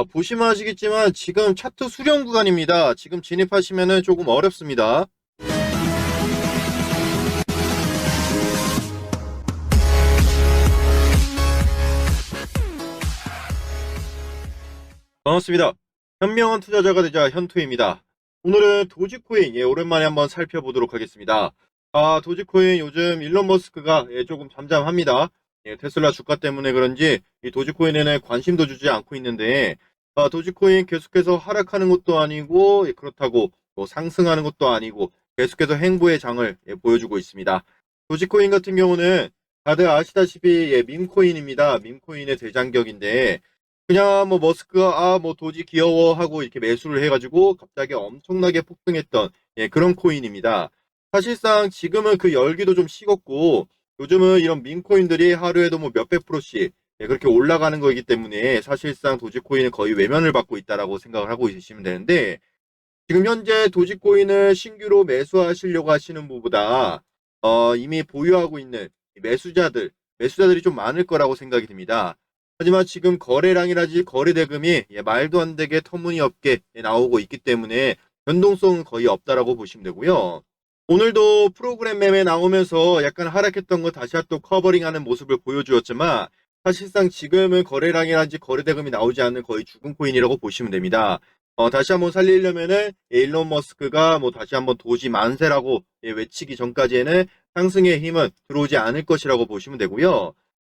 자, 보시면 아시겠지만 지금 차트 수렴 구간입니다. 지금 진입하시면은 조금 어렵습니다. 반갑습니다. 현명한 투자자가 되자 현투입니다. 오늘은 도지코인 예, 오랜만에 한번 살펴보도록 하겠습니다. 아, 도지코인 요즘 일론 머스크가 예, 조금 잠잠합니다. 예, 테슬라 주가 때문에 그런지 이 도지코인에는 관심도 주지 않고 있는데 아, 도지코인 계속해서 하락하는 것도 아니고 예, 그렇다고 뭐 상승하는 것도 아니고 계속해서 행보의 장을 예, 보여주고 있습니다. 도지코인 같은 경우는 다들 아시다시피 예, 밈코인입니다. 밈코인의 대장격인데 그냥 뭐 머스크가 아 뭐 도지 귀여워 하고 이렇게 매수를 해가지고 갑자기 엄청나게 폭등했던 예, 그런 코인입니다. 사실상 지금은 그 열기도 좀 식었고 요즘은 이런 민코인들이 하루에도 뭐 몇백 프로씩 예, 그렇게 올라가는 거이기 때문에 사실상 도지코인은 거의 외면을 받고 있다라고 생각을 하고 있으시면 되는데 지금 현재 도지코인을 신규로 매수하시려고 하시는 분보다 어, 이미 보유하고 있는 매수자들 매수자들이 좀 많을 거라고 생각이 듭니다. 하지만 지금 거래량이라지 거래 대금이 예, 말도 안 되게 터무니없게 예, 나오고 있기 때문에 변동성은 거의 없다라고 보시면 되고요. 오늘도 프로그램 매매 나오면서 약간 하락했던 거 다시 또 커버링하는 모습을 보여주었지만 사실상 지금은 거래량이라든지 거래 대금이 나오지 않는 거의 죽은 코인이라고 보시면 됩니다. 어, 다시 한번 살리려면은 일론 머스크가 뭐 다시 한번 도지 만세라고 예, 외치기 전까지에는 상승의 힘은 들어오지 않을 것이라고 보시면 되고요.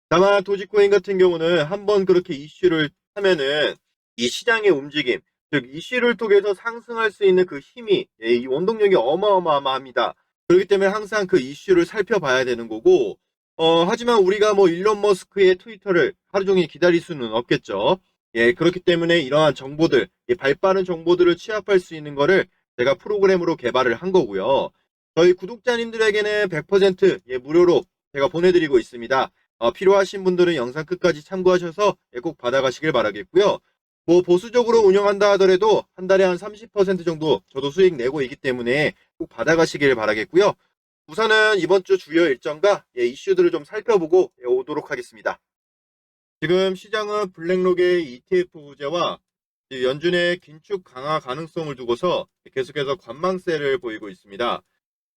다만 도지코인 같은 경우는 한번 그렇게 이슈를 하면은 이 시장의 움직임, 즉 이슈를 통해서 상승할 수 있는 그 힘이 예, 이 원동력이 어마어마합니다. 그렇기 때문에 항상 그 이슈를 살펴봐야 되는 거고 어, 하지만 우리가 뭐 일론 머스크의 트위터를 하루 종일 기다릴 수는 없겠죠. 예, 그렇기 때문에 이러한 정보들, 예, 발 빠른 정보들을 취합할 수 있는 거를 제가 프로그램으로 개발을 한 거고요. 저희 구독자님들에게는 100% 예, 무료로 제가 보내드리고 있습니다. 어, 필요하신 분들은 영상 끝까지 참고하셔서 예, 꼭 받아가시길 바라겠고요. 뭐 보수적으로 운영한다 하더라도 한 달에 한 30% 정도 저도 수익 내고 있기 때문에 꼭 받아가시길 바라겠고요. 우선은 이번 주 주요 일정과 예, 이슈들을 좀 살펴보고 예, 오도록 하겠습니다. 지금 시장은 블랙록의 ETF 부재와 연준의 긴축 강화 가능성을 두고서 계속해서 관망세를 보이고 있습니다.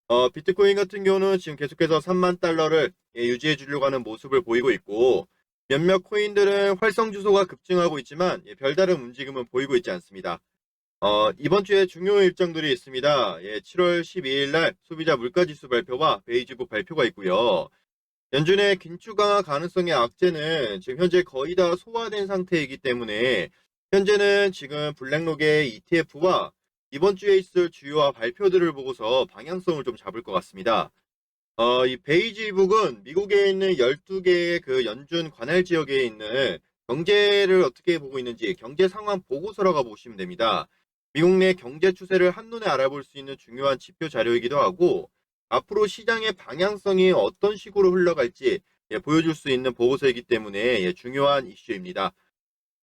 어, 비트코인 같은 경우는 지금 계속해서 3만 달러를 예, 유지해 주려고 하는 모습을 보이고 있고 몇몇 코인들은 활성 주소가 급증하고 있지만 예, 별다른 움직임은 보이고 있지 않습니다. 어, 이번 주에 중요 일정들이 있습니다. 예, 7월 12일 날 소비자 물가지수 발표와 베이지부 발표가 있고요. 연준의 긴축 강화 가능성의 악재는 지금 현재 거의 다 소화된 상태이기 때문에 현재는 지금 블랙록의 ETF와 이번 주에 있을 주요 발표들을 보고서 방향성을 좀 잡을 것 같습니다. 어, 이 베이지북은 미국에 있는 12개의 그 연준 관할 지역에 있는 경제를 어떻게 보고 있는지 경제 상황 보고서라고 보시면 됩니다. 미국 내 경제 추세를 한눈에 알아볼 수 있는 중요한 지표 자료이기도 하고 앞으로 시장의 방향성이 어떤 식으로 흘러갈지 예, 보여줄 수 있는 보고서이기 때문에 예, 중요한 이슈입니다.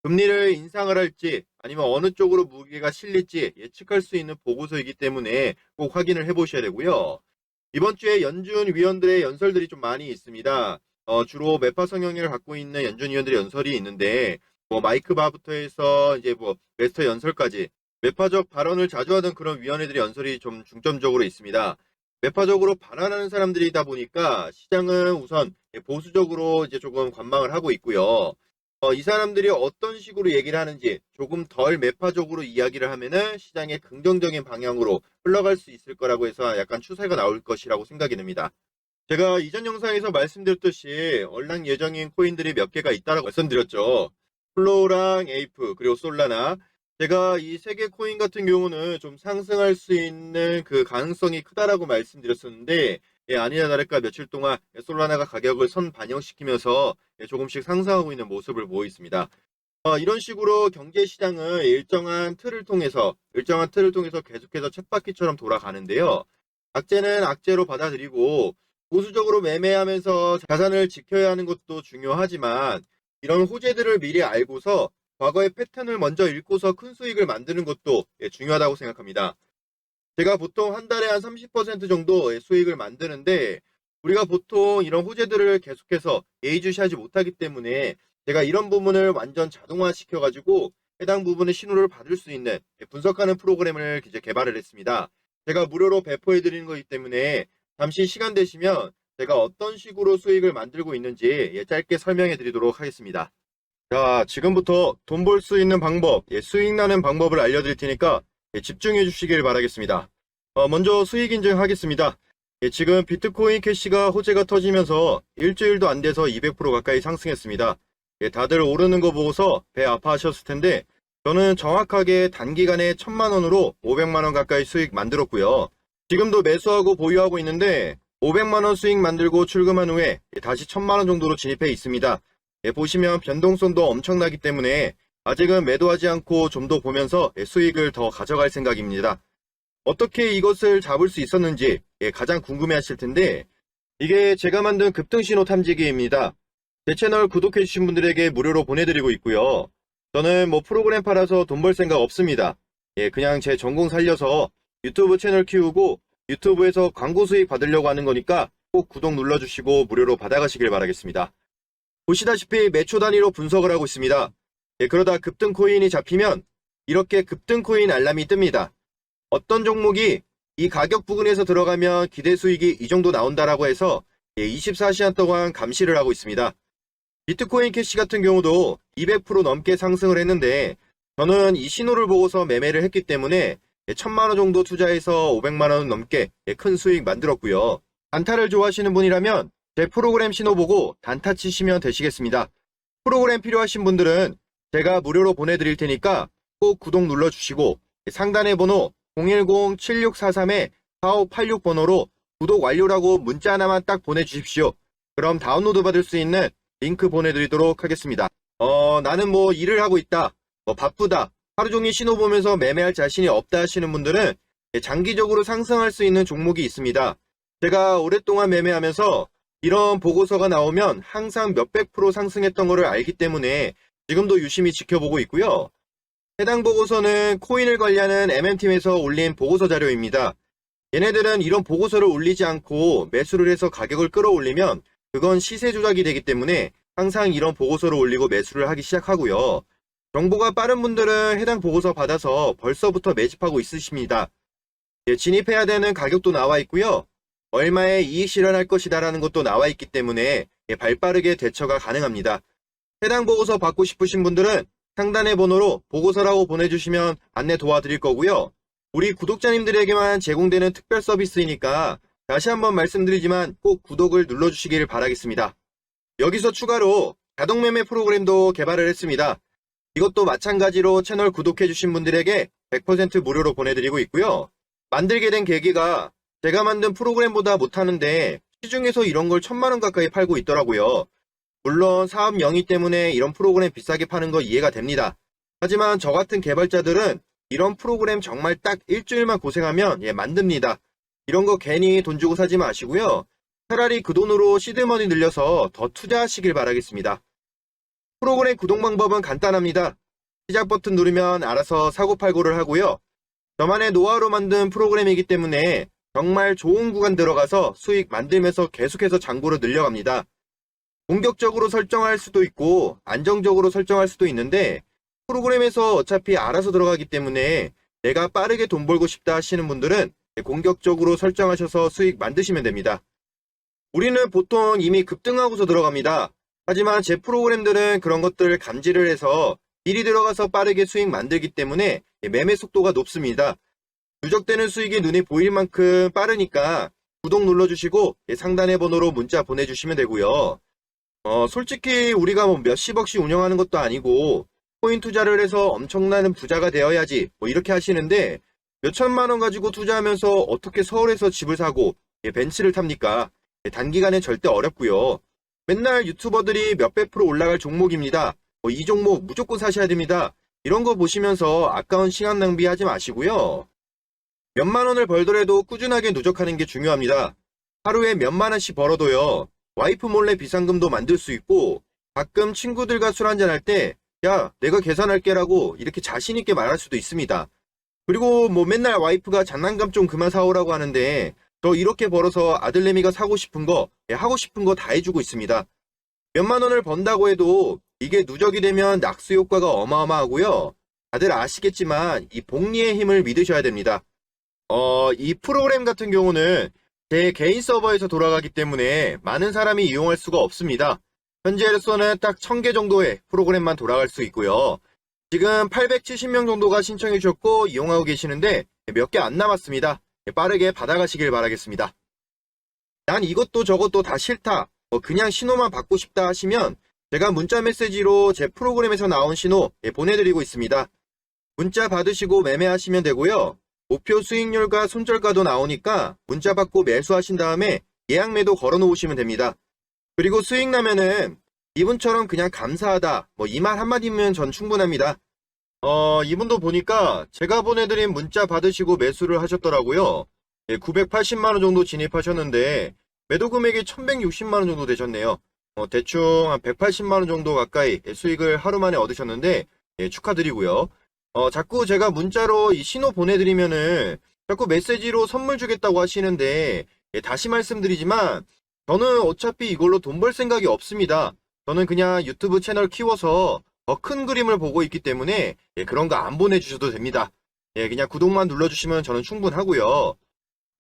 금리를 인상을 할지 아니면 어느 쪽으로 무게가 실릴지 예측할 수 있는 보고서이기 때문에 꼭 확인을 해 보셔야 되고요. 이번 주에 연준 위원들의 연설들이 좀 많이 있습니다. 어, 주로 매파 성향을 갖고 있는 연준 위원들의 연설이 있는데 뭐 마이크 바부터 해서 이제 뭐 메스터 연설까지 매파적 발언을 자주 하던 그런 위원회들의 연설이 좀 중점적으로 있습니다. 매파적으로 발언하는 사람들이다 보니까 시장은 우선 보수적으로 이제 조금 관망을 하고 있고요. 어, 이 사람들이 어떤 식으로 얘기를 하는지 조금 덜 매파적으로 이야기를 하면은 시장의 긍정적인 방향으로 흘러갈 수 있을 거라고 해서 약간 추세가 나올 것이라고 생각이 됩니다. 제가 이전 영상에서 말씀드렸듯이 얼랑 예정인 코인들이 몇 개가 있다라고 말씀드렸죠. 플로우랑 에이프 그리고 솔라나 제가 이세개 코인 같은 경우는 좀 상승할 수 있는 그 가능성이 크다라고 말씀드렸었는데 예, 아니나 다를까 며칠 동안 솔라나가 가격을 선 반영시키면서 예, 조금씩 상승하고 있는 모습을 보이고 있습니다. 어, 이런 식으로 경제 시장은 일정한 틀을 통해서 일정한 틀을 통해서 계속해서 쳇바퀴처럼 돌아가는데요. 악재는 악재로 받아들이고 보수적으로 매매하면서 자산을 지켜야 하는 것도 중요하지만 이런 호재들을 미리 알고서 과거의 패턴을 먼저 읽고서 큰 수익을 만드는 것도 예, 중요하다고 생각합니다. 제가 보통 한 달에 한 30% 정도 수익을 만드는데 우리가 보통 이런 호재들을 계속해서 예의주시하지 못하기 때문에 제가 이런 부분을 완전 자동화 시켜가지고 해당 부분의 신호를 받을 수 있는 분석하는 프로그램을 이제 개발을 했습니다. 제가 무료로 배포해 드리는 거기 때문에 잠시 시간 되시면 제가 어떤 식으로 수익을 만들고 있는지 예, 짧게 설명해 드리도록 하겠습니다. 자, 지금부터 돈 벌 수 있는 방법, 예, 수익 나는 방법을 알려드릴 테니까 예, 집중해 주시길 바라겠습니다. 어, 먼저 수익 인증하겠습니다. 예, 지금 비트코인 캐시가 호재가 터지면서 일주일도 안 돼서 200% 가까이 상승했습니다. 예, 다들 오르는 거 보고서 배 아파하셨을 텐데 저는 정확하게 단기간에 1000만 원으로 500만 원 가까이 수익 만들었고요. 지금도 매수하고 보유하고 있는데 500만 원 수익 만들고 출금한 후에 예, 다시 1000만 원 정도로 진입해 있습니다. 예, 보시면 변동성도 엄청나기 때문에 아직은 매도하지 않고 좀 더 보면서 예, 수익을 더 가져갈 생각입니다. 어떻게 이것을 잡을 수 있었는지 예, 가장 궁금해 하실 텐데 이게 제가 만든 급등신호 탐지기입니다. 제 채널 구독해주신 분들에게 무료로 보내드리고 있고요. 저는 뭐 프로그램 팔아서 돈 벌 생각 없습니다. 예, 그냥 제 전공 살려서 유튜브 채널 키우고 유튜브에서 광고 수익 받으려고 하는 거니까 꼭 구독 눌러주시고 무료로 받아가시길 바라겠습니다. 보시다시피 매초 단위로 분석을 하고 있습니다. 예, 그러다 급등 코인이 잡히면 이렇게 급등 코인 알람이 뜹니다. 어떤 종목이 이 가격 부근에서 들어가면 기대 수익이 이 정도 나온다라고 해서 24시간 동안 감시를 하고 있습니다. 비트코인 캐시 같은 경우도 200% 넘게 상승을 했는데 저는 이 신호를 보고서 매매를 했기 때문에 1000만 원 정도 투자해서 500만 원 넘게 큰 수익 만들었고요. 단타를 좋아하시는 분이라면 제 프로그램 신호 보고 단타 치시면 되시겠습니다. 프로그램 필요하신 분들은 제가 무료로 보내드릴 테니까 꼭 구독 눌러주시고 상단의 번호 010-7643-4586 번호로 구독 완료라고 문자 하나만 딱 보내주십시오. 그럼 다운로드 받을 수 있는 링크 보내드리도록 하겠습니다. 어, 나는 뭐 일을 하고 있다. 뭐 바쁘다. 하루 종일 신호 보면서 매매할 자신이 없다 하시는 분들은 장기적으로 상승할 수 있는 종목이 있습니다. 제가 오랫동안 매매하면서 이런 보고서가 나오면 항상 몇백 프로 상승했던 것을 알기 때문에 지금도 유심히 지켜보고 있고요. 해당 보고서는 코인을 관리하는 MM팀에서 올린 보고서 자료입니다. 얘네들은 이런 보고서를 올리지 않고 매수를 해서 가격을 끌어올리면 그건 시세 조작이 되기 때문에 항상 이런 보고서를 올리고 매수를 하기 시작하고요. 정보가 빠른 분들은 해당 보고서 받아서 벌써부터 매집하고 있으십니다. 예, 진입해야 되는 가격도 나와 있고요. 얼마에 이익 실현할 것이다라는 것도 나와 있기 때문에 예, 발빠르게 대처가 가능합니다. 해당 보고서 받고 싶으신 분들은 상단의 번호로 보고서라고 보내주시면 안내 도와드릴 거고요. 우리 구독자님들에게만 제공되는 특별 서비스이니까 다시 한번 말씀드리지만 꼭 구독을 눌러주시길 바라겠습니다. 여기서 추가로 자동매매 프로그램도 개발을 했습니다. 이것도 마찬가지로 채널 구독해주신 분들에게 100% 무료로 보내드리고 있고요. 만들게 된 계기가 제가 만든 프로그램보다 못하는데 시중에서 이런 걸 천만 원 가까이 팔고 있더라고요. 물론 사업 영위 때문에 이런 프로그램 비싸게 파는 거 이해가 됩니다. 하지만 저 같은 개발자들은 이런 프로그램 정말 딱 일주일만 고생하면 예, 만듭니다. 이런 거 괜히 돈 주고 사지 마시고요. 차라리 그 돈으로 시드머니 늘려서 더 투자하시길 바라겠습니다. 프로그램 구독 방법은 간단합니다. 시작 버튼 누르면 알아서 사고팔고를 하고요. 저만의 노하우로 만든 프로그램이기 때문에 정말 좋은 구간 들어가서 수익 만들면서 계속해서 장고를 늘려갑니다. 공격적으로 설정할 수도 있고 안정적으로 설정할 수도 있는데 프로그램에서 어차피 알아서 들어가기 때문에 내가 빠르게 돈 벌고 싶다 하시는 분들은 공격적으로 설정하셔서 수익 만드시면 됩니다. 우리는 보통 이미 급등하고서 들어갑니다. 하지만 제 프로그램들은 그런 것들을 감지를 해서 미리 들어가서 빠르게 수익 만들기 때문에 매매 속도가 높습니다. 누적되는 수익이 눈에 보일 만큼 빠르니까 구독 눌러주시고 상단의 번호로 문자 보내주시면 되고요. 어, 솔직히 우리가 뭐 몇십억씩 운영하는 것도 아니고 코인 투자를 해서 엄청나는 부자가 되어야지 뭐 이렇게 하시는데 몇천만 원 가지고 투자하면서 어떻게 서울에서 집을 사고 예, 벤츠를 탑니까? 예, 단기간에 절대 어렵고요. 맨날 유튜버들이 몇백 프로 올라갈 종목입니다. 뭐 이 종목 무조건 사셔야 됩니다. 이런 거 보시면서 아까운 시간 낭비하지 마시고요. 몇만 원을 벌더라도 꾸준하게 누적하는 게 중요합니다. 하루에 몇만 원씩 벌어도요. 와이프 몰래 비상금도 만들 수 있고 가끔 친구들과 술 한잔 할 때 야, 내가 계산할게라고 이렇게 자신있게 말할 수도 있습니다. 그리고 뭐 맨날 와이프가 장난감 좀 그만 사오라고 하는데 저 이렇게 벌어서 아들내미가 사고 싶은 거, 예, 하고 싶은 거 다 해주고 있습니다. 몇만 원을 번다고 해도 이게 누적이 되면 낙수 효과가 어마어마하고요. 다들 아시겠지만 이 복리의 힘을 믿으셔야 됩니다. 어, 이 프로그램 같은 경우는 제 개인 서버에서 돌아가기 때문에 많은 사람이 이용할 수가 없습니다. 현재로서는 딱 1000개 정도의 프로그램만 돌아갈 수 있고요. 지금 870명 정도가 신청해 주셨고 이용하고 계시는데 몇 개 안 남았습니다. 빠르게 받아가시길 바라겠습니다. 난 이것도 저것도 다 싫다. 뭐 그냥 신호만 받고 싶다 하시면 제가 문자 메시지로 제 프로그램에서 나온 신호 예, 보내드리고 있습니다. 문자 받으시고 매매하시면 되고요. 목표 수익률과 손절가도 나오니까 문자 받고 매수하신 다음에 예약 매도 걸어 놓으시면 됩니다. 그리고 수익 나면은 이분처럼 그냥 감사하다 뭐 이 말 한마디면 전 충분합니다. 어 이분도 보니까 제가 보내드린 문자 받으시고 매수를 하셨더라고요. 980만원 정도 진입하셨는데 매도 금액이 1160만원 정도 되셨네요. 어, 대충 한 180만원 정도 가까이 수익을 하루 만에 얻으셨는데 예, 축하드리고요. 어, 자꾸 제가 문자로 이 신호 보내드리면은 자꾸 메시지로 선물 주겠다고 하시는데 예, 다시 말씀드리지만 저는 어차피 이걸로 돈 벌 생각이 없습니다. 저는 그냥 유튜브 채널 키워서 더 큰 그림을 보고 있기 때문에 예, 그런 거 안 보내주셔도 됩니다. 예, 그냥 구독만 눌러주시면 저는 충분하고요.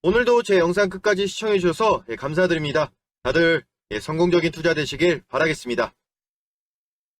오늘도 제 영상 끝까지 시청해주셔서 예, 감사드립니다. 다들 예, 성공적인 투자 되시길 바라겠습니다.